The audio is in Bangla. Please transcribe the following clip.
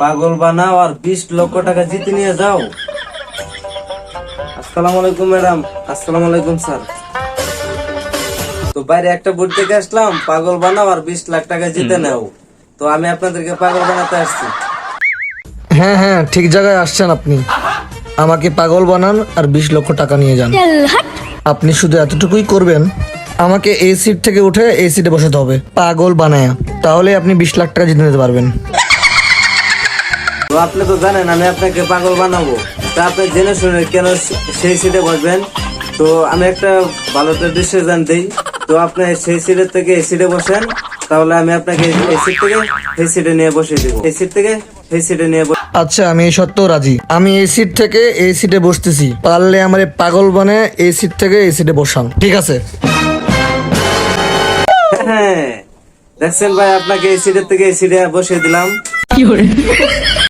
পাগল বানাও আর বিশ লক্ষ টাকা জিতে নিয়ে যাও। আসসালামু আলাইকুম ম্যাডাম। আসসালামু আলাইকুম স্যার। তো বাইরে একটা বুট থেকে আসলাম পাগল বানাও আর বিশ লাখ টাকা জিতে নাও। তো আমি আপনাদেরকে পাগল বানাতে আসছি। হ্যাঁ হ্যাঁ ঠিক জায়গায় আসছেন আপনি। আমাকে পাগল বানান আর বিশ লক্ষ টাকা নিয়ে যান। আপনি শুধু এতটুকুই করবেন আমাকে এই সিট থেকে উঠে এই সিটে বসাতে হবে। পাগল বানায়। তাহলে আপনি বিশ লাখ টাকা জিতে নিতে পারবেন। তো আপনি তো জানেন আমি আপনাকে পাগল বানাবো। তা আপনি জেনে শুনে কেন সেই সিটে বসবেন? তো আমি একটা ভালো ডিসিশন দিই তো আপনি সেই সিটের থেকে এই সিটে বসেন। তাহলে আমি আপনাকে এই সিট থেকে সেই সিটে নিয়ে বসে দিব। এই সিট থেকে সেই সিটে নিয়ে আচ্ছা আমি এই সত্ত্বেও রাজি। আমি এই সিট থেকে এই সিটে বসতেছি। পারলে আমার এই পাগল বানায় এই সিট থেকে এই সিটে বসান। ঠিক আছে? হ্যাঁ। দেখছেন ভাই আপনাকে এই সিটের থেকে এই সিটে বসিয়ে দিলাম।